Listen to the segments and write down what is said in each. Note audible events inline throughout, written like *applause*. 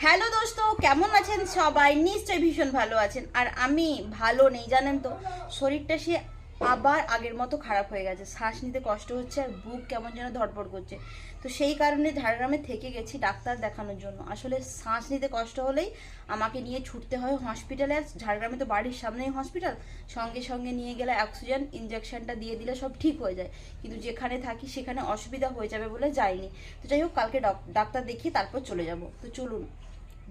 Hello দোস্ত, কেমন আছেন সবাই? নিশ্চয়ই ভীষণ ভালো আছেন। আর আমি ভালো নেই, জানেন তো? শরীরটা সে আবার আগের মতো খারাপ হয়ে গেছে। শ্বাস নিতে কষ্ট হচ্ছে আর বুক কেমন যেন ধড়পড় করছে। তো সেই কারণে ঝাড়গ্রামে থেকে গেছি ডাক্তার দেখানোর জন্য। আসলে শ্বাস নিতে কষ্ট হলেই আমাকে নিয়ে ছুটতে হয় হসপিটালে। আর ঝাড়গ্রামে তো বাড়ির সামনেই হসপিটাল। সঙ্গে সঙ্গে নিয়ে গেলে অক্সিজেন ইঞ্জেকশনটা দিয়ে দিলে সব ঠিক হয়ে যায়। কিন্তু যেখানে থাকি সেখানে অসুবিধা হয়ে যাবে বলে যাইনি। তো যাই হোক, কালকে ডক- ডাক্তার দেখিয়ে তারপর চলে যাব। তো চলুন।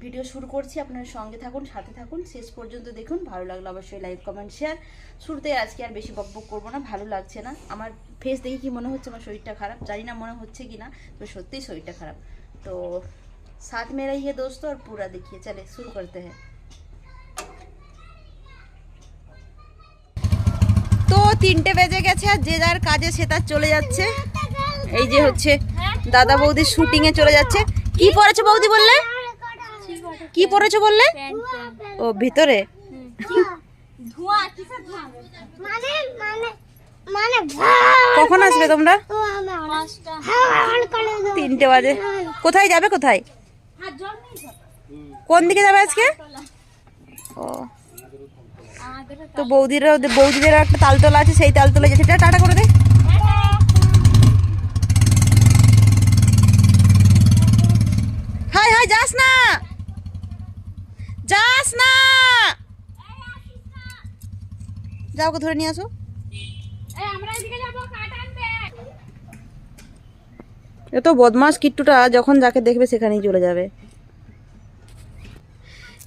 ভিডিও শুরু করছি, আপনারা সঙ্গে থাকুন, সাথে থাকুন। শেষ পর্যন্ত দেখুন, ভালো লাগল অবশ্যই লাইক কমেন্ট শেয়ার শুরুতে আজকে আর বেশি বকবক করব না, ভালো লাগছে না। আমার ফেস দেখে কি মনে হচ্ছে, আমার শরীরটা খারাপ? জানি না মনে হচ্ছে কি না তো সত্যিই শরীরটা খারাপ। তো সাথ মেরা হি দোস্ত, আর পুরা দেখিয়ে, চলে, শুরু করতে হ্যাঁ। তো তিনটে বেজে গেছে, আর যে যার কাজে সে তার চলে যাচ্ছে। এই যে হচ্ছে দাদা বৌদি শুটিং এ চলে যাচ্ছে। কি পড়েছো বৌদি বললে? কি পড়েছো বললে? ও ভিতরে? মানে মানে মানে কখন আসবে তোমরা? হ্যাঁ করে দাও তিনটে বাজে। কোথায় যাবে কোথায়? কোন দিকে যাবে আজকে? ও। তো বৌদিরা বৌদিদের একটা তালতলা আছে সেই তালতলা যেতে টাটা করে দে। হাই হাই যাস না। যাস না যাও ধরে নিয়ে আসো। এ তো বদমাস কিট্টুটা, যখন যাকে দেখবে সেখানেই চলে যাবে।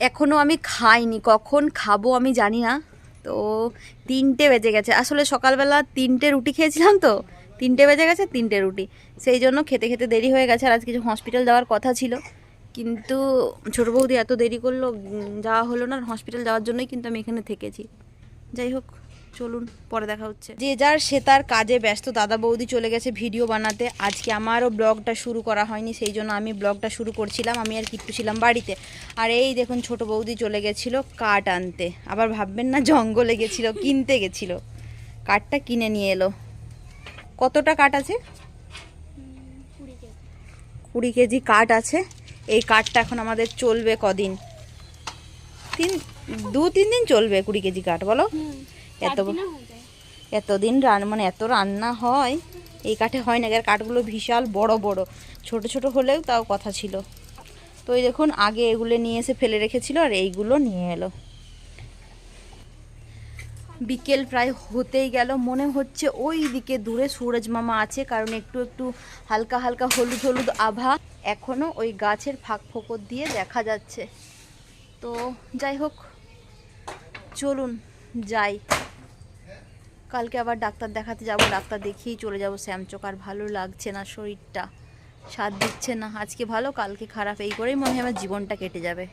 এখনও আমি খাইনি, কখন খাব আমি জানি না। তো তিনটে বেজে গেছে। আসলে সকালবেলা তিনটে রুটি খেয়েছিলাম তো, তিনটে বেজে গেছে, তিনটে রুটি। সেই জন্য খেতে খেতে দেরি হয়ে গেছে আর আজকে যে হসপিটাল যাওয়ার কথা ছিল। কিন্তু ছোটো বৌদি এত দেরি করল যাওয়া হলো না হসপিটাল যাওয়ার জন্যই কিন্তু আমি এখানে থেকেছি। যাই হোক চলুন পরে দেখা হচ্ছে। যে যার সে তার কাজে ব্যস্ত দাদা বৌদি চলে গেছে ভিডিও বানাতে। আজকে আমারও ব্লগটা শুরু করা হয়নি সেই জন্য আমি ব্লগটা শুরু করছিলাম আমি আর কিট্টু ছিলাম বাড়িতে। আর এই দেখুন ছোট বৌদি চলে গেছিল কাঠ আনতে। আবার ভাববেন না জঙ্গলে গেছিল কিনতে গেছিল। কাঠটা কিনে নিয়ে এলো। কতটা কাঠ আছে? কুড়ি কেজি কাঠ আছে। এই কাঠটা এখন আমাদের চলবে কদিন? তিন দু তিন দিন চলবে কুড়ি কেজি কাঠ বলো? এত এতদিন রান মানে এত রান্না হয় এই কাঠে হয় না আর কাঠগুলো বিশাল বড় বড়। ছোট ছোট হলেও তাও কথা ছিল। তো এই দেখুন আগে এগুলো নিয়ে এসে ফেলে রেখেছিল আর এইগুলো নিয়ে এলো। বিকেল প্রায় হতেই গেল। মনে হচ্ছে ওই দিকে দূরে সুরজ মামা আছে, কারণ একটু একটু হালকা হালকা হলুদ হলুদ আভা এখনও ওই গাছের ফাঁক ফোকর দিয়ে দেখা যাচ্ছে। তো যাই হোক, চলুন যাই। কালকে আবার ডাক্তার দেখাতে যাব, ডাক্তার দেখিয়েই চলে যাব শ্যামচোক, আর ভালো লাগছে না শরীরটা। সাথ দিচ্ছে না। আজকে ভালো, কালকে খারাপ, এই করেই মনে হয় আমার জীবনটা কেটে যাবে।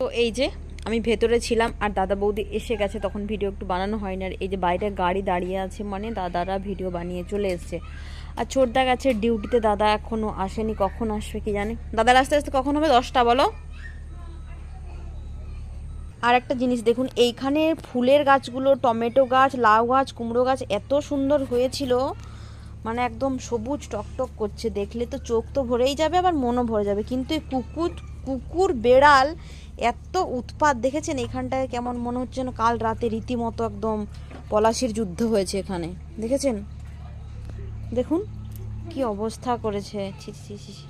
তো এই যে আমি ভেতরে ছিলাম আর দাদা বৌদি এসে গেছে, তখন ভিডিও একটু বানানো হয়নি। আর এই যে বাইরে গাড়ি দাঁড়িয়ে আছে মানে দাদারা ভিডিও বানিয়ে চলে এসছে। আর ছোটদা গেছে ডিউটিতে দাদা এখনও আসেনি, কখন আসবে কি জানে। দাদার আস্তে আস্তে কখন হবে? দশটা, বলো। আর একটা জিনিস দেখুন, এইখানে ফুলের গাছগুলো, টমেটো গাছ, লাউ গাছ, কুমড়ো গাছ এত সুন্দর হয়েছিল। মানে একদম সবুজ টকটক করছে, দেখলে তো চোখ তো ভরেই যাবে, আবার মনও ভরে যাবে। কিন্তু এই কুকুর কুকুর বেড়াল এত উৎপাত দেখেছেন এখানটায়? কেমন মনে হচ্ছে যেন কাল রাতে রীতিমতো একদম পলাশির যুদ্ধ হয়েছে এখানে। দেখেছেন? দেখুন কি অবস্থা করেছে। ছি ছি ছি ছি।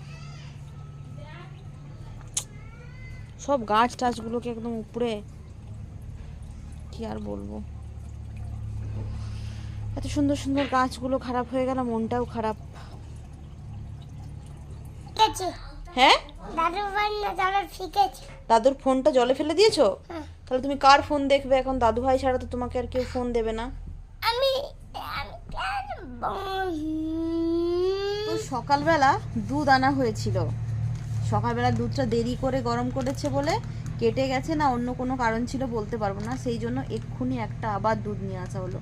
সব গাছ টাছগুলোকে একদম উপরে কি আর বলব? এত সুন্দর সুন্দর গাছগুলো খারাপ হয়ে গেল মনটাও খারাপ। হ্যাঁ? দাদুর ফোনটা জলে ফেলে দিয়েছ? হ্যাঁ। তাহলে তুমি কার ফোন দেখবে এখন? দাদু ভাই ছাড়া তো তোমাকে আর কেউ ফোন দেবে না। আমি সকালবেলা দুধ আনা হয়েছিল। সকালবেলা দুধটা দেরি করে গরম করেছে বলে কেটে গেছে না অন্য কোনো কারণ ছিল বলতে পারব না। সেই জন্য এক্ষুনি একটা আবার দুধ নিয়ে আসা হলো।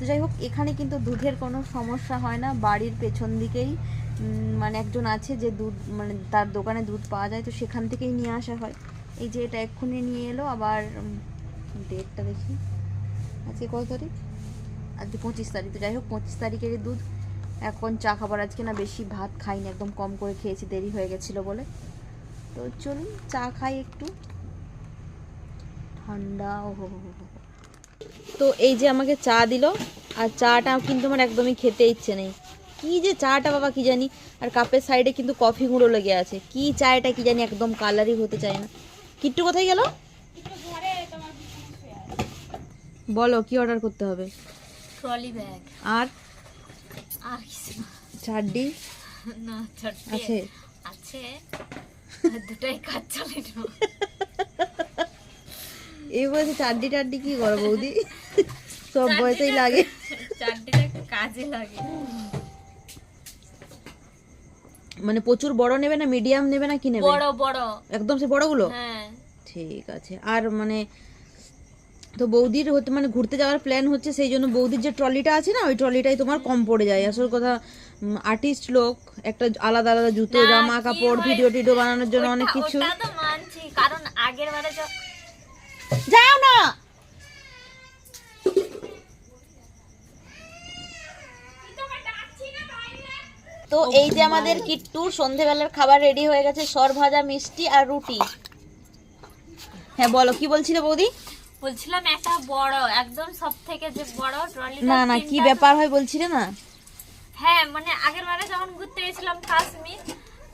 তো যাই হোক, এখানে কিন্তু দুধের কোনো সমস্যা হয় না। বাড়ির পেছন দিকেই মানে একজন আছে যে দুধ মানে তার দোকানে দুধ পাওয়া যায়, তো সেখান থেকেই নিয়ে আসা হয়। এই যে এটা এক্ষুনি নিয়ে এলো, আবার ডেটটা দেখি। আজকে কত তারিখ? আজকে পঁচিশ তারিখ, তো যাই হোক, পঁচিশ তারিখের দুধ। এখন চা খাবার আজকে না বেশি ভাত খাইনি, একদম কম করে খেয়েছি, দেরি হয়ে গেছিল বলে। তো চলুন, চা খাই একটু। ঠান্ডা ও হো হো হো। তো এই যে আমাকে চা দিল আর চাটা কিন্তু আমার একদমই খেতে ইচ্ছে নেই। কি যে চাটা বাবা কি জানি? আর কাপের সাইডে কিন্তু কফি গুঁড়ো লেগে আছে। কি চাটা কি জানি একদম কালারই হতে চায় না। কিট্টু কোথায় গেল? বলো কি অর্ডার করতে হবে? ট্রলি ব্যাগ আর? আর কিছু। চাড্ডি না চারটে আছে। আছে। দুটাই কাজ চলে। *laughs* এই বয়সে চাড্ডি টাড্ডি কি করো বৌদি? সব বয়সেই লাগে। কাজে লাগে। মানে প্রচুর বড় নেবে না মিডিয়াম নেবে না কি নেবে? বড় বড়। একদম সে বড়গুলো? হ্যাঁ। ঠিক আছে। আর মানে তো বৌদির হতে মানে ঘুরতে যাওয়ার প্ল্যান হচ্ছে সেই জন্য বৌদির যে ট্রলিটা আছে না ওই ট্রলিটাই তোমার কম পড়ে যায়। আসল কথা আর্টিস্ট লোক একটা আলাদা আলাদা জুতো জামা কাপড় ভিডিও টিডিও বানানোর জন্য অনেক কিছু। মানছি। কারণ আগের বারে যাও না। তো এই যে আমাদের কিট্টু সন্ধেবেলার খাবার রেডি হয়ে গেছে সর ভাজা মিষ্টি আর রুটি। হ্যাঁ বলো কি বলছিলে বৌদি? বলছিলাম একটা বড় একদম সব থেকে যে বড় ট্রলি না না কি ব্যাপার হয় বলছিলে না? হ্যাঁ মানে আগের বারে যখন ঘুরতে গেছিলাম কাশ্মীর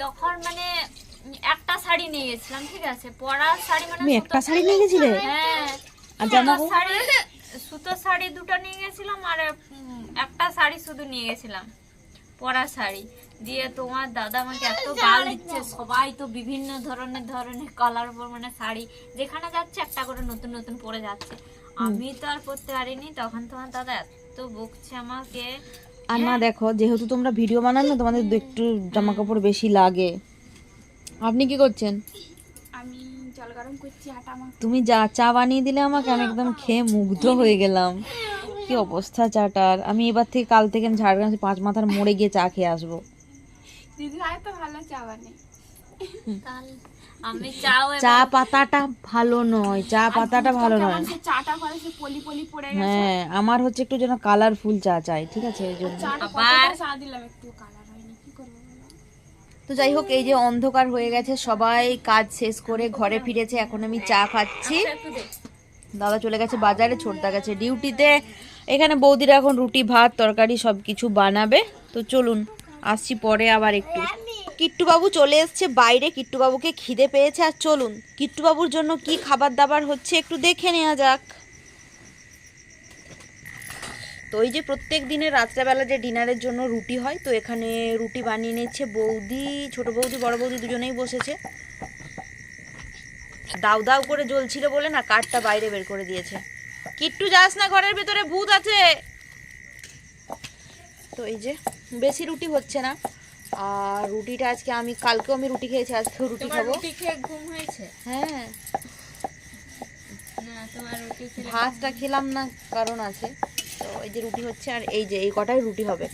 তখন মানে একটা শাড়ি নিয়ে গেছিলাম ঠিক আছে? পরার শাড়ি মানে একটা শাড়ি নিয়ে গেছিলে? হ্যাঁ। আর জামা সুতোর শাড়ি সুতোর শাড়ি দুটো নিয়ে গেছিলাম আর একটা শাড়ি শুধু নিয়ে গেছিলাম পরা শাড়ি। দিয়ে তোমার দাদা আমাকে এত গাল দিচ্ছে সবাই তো বিভিন্ন ধরনের ধরনের কালার মানে শাড়ি যেখানে যাচ্ছে একটা করে নতুন নতুন পরে যাচ্ছে। আমি তো আর পরতে পারিনি তখন তোমার দাদা এত বকছে আমাকে। আর না দেখো যেহেতু তোমরা ভিডিও বানান না তোমাদের একটু জামা কাপড় বেশি লাগে। আপনি কি করছেন? আমি জল গরম করছি আটা মা তুমি যা চা বানিয়ে দিলে আমাকে আমি একদম খেয়ে মুগ্ধ হয়ে গেলাম। কি অবস্থা চাটার? আমি এবার থেকে কাল থেকে ঝাড়গ্রাম পাঁচ মাথার মোড়ে গিয়ে চা খেয়ে আসব। দিদি ভাই তো ভালো চা বানে আমি চাও চা পাতাটা ভালো নয় চা পাতাটা ভালো নয়। চাটা করে সে পলি পলি পড়ে হ্যাঁ আমার হচ্ছে একটু যেন কালারফুল চা চাই ঠিক আছে? এই জন্য। আবার চা দিলাম একটু কালার তো যাই হোক এই যে অন্ধকার হয়ে গেছে সবাই কাজ শেষ করে ঘরে ফিরেছে এখন আমি চা খাচ্ছি। দাদা চলে গেছে বাজারে ছোটদা গেছে ডিউটিতে। এখানে বৌদিরা এখন রুটি ভাত তরকারি সব কিছু বানাবে। তো চলুন আসছি পরে আবার একটু। কিট্টু বাবু চলে এসছে বাইরে কিট্টু বাবুকে খিদে পেয়েছে। আর চলুন কিট্টু বাবুর জন্য কি খাবার দাবার হচ্ছে একটু দেখে নেওয়া যাক। তো ওই যে প্রত্যেক দিনের রাত্রেবেলা যে ডিনারের জন্য রুটি হয় তো এখানে রুটি বানিয়ে নিচ্ছে বৌদি ছোট বৌদি বড় বৌদি দুজনেই বসেছে। দাউ দাউ করে জ্বলছিল বলে না কাঠটা বাইরে বের করে দিয়েছে। কিট্টু যাস না ঘরের ভেতরে ভূত আছে। তো এই যে বেশি রুটি হচ্ছে না। আর রুটিটা আজকে আমি কালকেও আমি রুটি খেয়েছি আজকেও রুটি খাব। রুটি খেয়ে ঘুম হয়েছে? হ্যাঁ। না তোমার রুটি খেলে ভাতটা খেলাম না কারণ আছে। তো এই যে রুটি হচ্ছে আর এই যে এই কটাই রুটি হবে।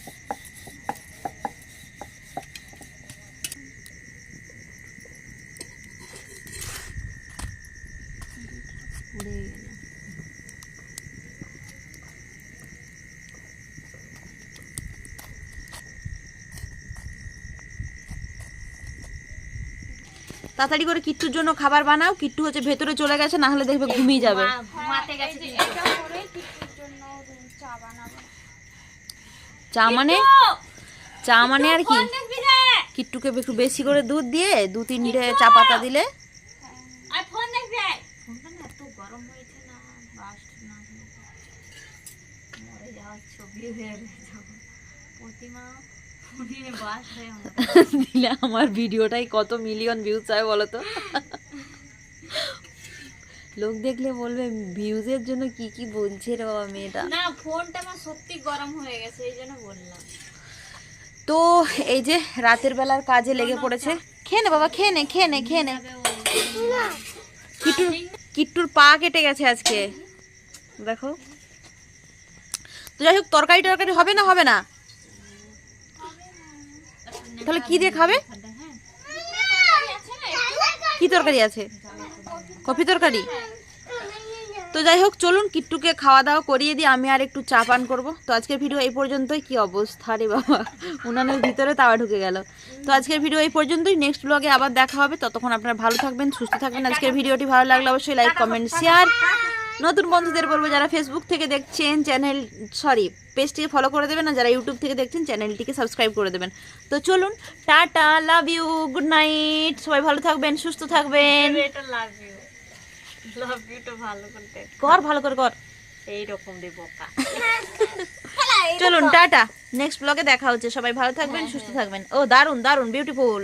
তাড়াতাড়ি করে কিট্টুর জন্য খাবার বানাও কিট্টু হচ্ছে ভেতরে চলে গেছে না হলে দেখবে ঘুমিয়ে যাবে। চা মানে? চা মানে আর কি? কিট্টুকে একটু বেশি করে দুধ দিয়ে দু তিনটে চা পাতা দিলে? আমার *laughs* দিলে আমার ভিডিওটাই কত মিলিয়ন ভিউজ হয় বলো তো? লোক দেখলে বলবে ভিউজের জন্য কি কি বলছে রে বাবা মেয়েটা। না ফোনটা আমার সত্যি গরম হয়ে গেছে এই জন্য বললাম। তো এই যে রাতের বেলার কাজে লেগে পড়েছে। খেয়ে নে বাবা খেয়ে নে খেয়ে নে খেয়ে নে। কিট্টুর কিট্টুর পা কেটে গেছে আজকে। দেখো। তো যাই হোক তরকারি টরকারি হবে না? হবে না। তাহলে কি দিয়ে খাবে? কি তরকারি আছে? কফি তরকারি? তো যাই হোক, চলুন কিট্টুকে খাওয়া দাওয়া করিয়ে দিয়ে আমি আর একটু চা পান করব। তো আজকের ভিডিও এই পর্যন্তই। কি অবস্থা রে বাবা? উনানের ভিতরে তাওয়া ঢুকে গেল। তো আজকের ভিডিও এই পর্যন্তই। নেক্সট ব্লগে আবার দেখা হবে। ততক্ষণ আপনারা ভালো থাকবেন, সুস্থ থাকবেন। আজকের ভিডিওটি ভালো লাগলে অবশ্যই লাইক কমেন্ট শেয়ার নতুন বন্ধুদের বলব যারা ফেসবুক থেকে দেখছেন চ্যানেল সরি পেজটিকে ফলো করে দেবেন আর যারা ইউটিউব থেকে দেখছেন চ্যানেলটিকে সাবস্ক্রাইব করে দেবেন। তো চলুন tata love you good night সবাই ভালো থাকবেন সুস্থ থাকবেন। কর ভালো করে কর। এইরকম দে বোকা চলুন টাটা। নেক্সট ব্লগে দেখা হচ্ছে। সবাই ভালো থাকবেন সুস্থ থাকবেন। ও দারুণ দারুণ বিউটিফুল